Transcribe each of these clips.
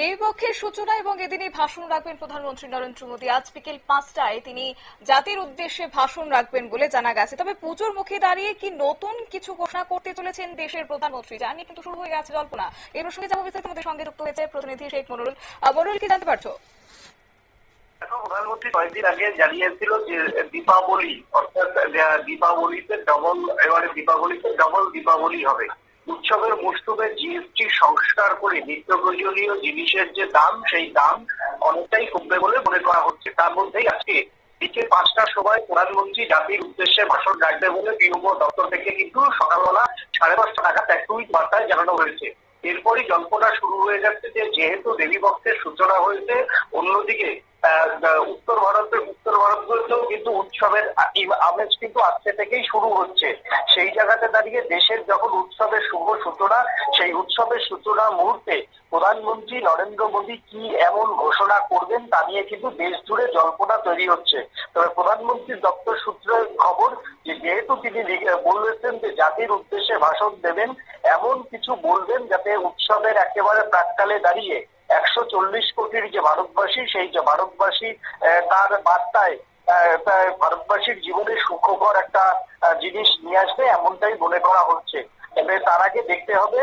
দেবীপক্ষের সূচনা এবং এদিনই ভাষণ রাখবেন প্রধানমন্ত্রী নরেন্দ্র মোদী। আজ বিকেল পাঁচটায় তিনি জাতির উদ্দেশ্যে ভাষণ রাখবেন বলে জানা গেছে। তবে পুজোর মুখে দাঁড়িয়ে কি নতুন কিছু ঘোষণা করতে চলেছেন দেশের প্রধানমন্ত্রী? যা নিয়ে কিন্তু শুরু হয়ে গেছে জল্পনা। এই প্রসঙ্গে যাব বিস্তারিত। আমাদের সঙ্গে যুক্ত হয়েছে প্রতিনিধি শেখ মনুরুল মনুরুল কি জানতে পারছ? প্রধানমন্ত্রী কয়েকদিন আগে জানিয়েছিল যে দীপাবলি, অর্থাৎ দীপাবলিতে ডবল এবারে দীপাবলিতে ডবল দীপাবলি হবে। উৎসবের মৌসুমে জিএসটি সংস্কার করে নিত্য প্রয়োজনীয় জিনিসের যে দাম, সেই দাম অনেকটাই কমবে বলে মনে করা হচ্ছে। তার মধ্যেই আজকে বিকেল পাঁচটার সময় প্রধানমন্ত্রী জাতির উদ্দেশ্যে ভাষণ রাখবে বলে গৃহ দপ্তর থেকে কিন্তু সকালবেলা সাড়ে পাঁচটা নাগাদ এক টুইট বার্তায় জানানো হয়েছে। এরপরই জল্পনা শুরু হয়ে যাচ্ছে যে যেহেতু দেবী ভক্তের সূচনা হয়েছে, অন্যদিকে উত্তর ভারতের উত্তর ভারতগুলোতেও কিন্তু উৎসবের আমেজ কিন্তু আজকে থেকেই শুরু হচ্ছে। সেই জায়গাতে দাঁড়িয়ে দেশের যখন উৎসবের শুভ সূচনা, সেই উৎসবের সূচনা মুহূর্তে প্রধানমন্ত্রী নরেন্দ্র মোদী কি এমন ঘোষণা করবেন তা নিয়ে কিন্তু দেশ জুড়ে জল্পনা তৈরি হচ্ছে। তবে প্রধানমন্ত্রীর দপ্তর সূত্রে খবর যে, যেহেতু তিনি বলেছেন যে জাতির উদ্দেশ্যে ভাষণ দেবেন, এমন কিছু বলবেন যাতে উৎসবের একেবারে প্রাককালে দাঁড়িয়ে একশো চল্লিশ কোটির যে ভারতবাসী, সেই যে ভারতবাসী তার বার্তায় ভারতবাসীর জীবনে সুখকর একটা জিনিস নিয়ে আসবে এমনটাই মনে করা হচ্ছে। তবে তার আগে দেখতে হবে,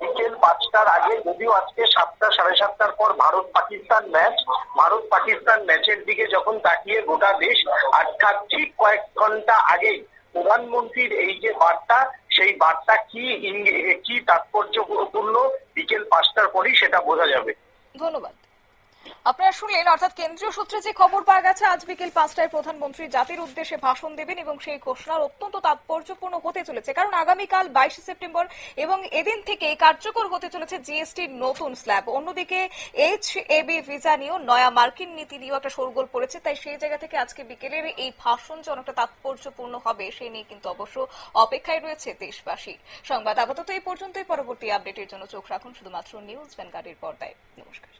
বিকেল পাঁচটার আগে যদিও আজকে সাতটা, সাড়ে সাতটার পর ভারত পাকিস্তান ম্যাচ ভারত পাকিস্তান ম্যাচের দিকে যখন তাকিয়ে গোটা দেশ অর্থাৎ ঠিক কয়েক ঘণ্টা আগেই প্রধানমন্ত্রীর এই যে বার্তা, সেই বার্তা কি কি তাৎপর্যপূর্ণ, বিকেল পাঁচটার পরই সেটা বোঝা যাবে। ধন্যবাদ। আপনারা শুনলেন, অর্থাৎ কেন্দ্রীয় সূত্রে যে খবর পাওয়া গেছে, আজ বিকেল পাঁচটায় প্রধানমন্ত্রী জাতির উদ্দেশ্যে ভাষণ দেবেন এবং সেই ঘোষণার অত্যন্ত তাৎপর্যপূর্ণ হতে চলেছে। কারণ আগামীকাল বাইশে সেপ্টেম্বর এবং এদিন থেকে কার্যকর হতে চলেছে জিএসটির নতুন স্ল্যাব। অন্যদিকে এইচ এবি ভিসা নিয়েও নয়া মার্কিন নীতি নিয়েও একটা সরগোল পড়েছে, তাই সেই জায়গা থেকে আজকে বিকেলের এই ভাষণ যে অনেকটা তাৎপর্যপূর্ণ হবে সেই নিয়ে কিন্তু অবশ্য অপেক্ষায় রয়েছে দেশবাসী। সংবাদ আপাতত এই পর্যন্তই। পরবর্তী আপডেটের জন্য চোখ রাখুন শুধুমাত্র নিউজ ভ্যানগার্ডের পর্দায়। নমস্কার।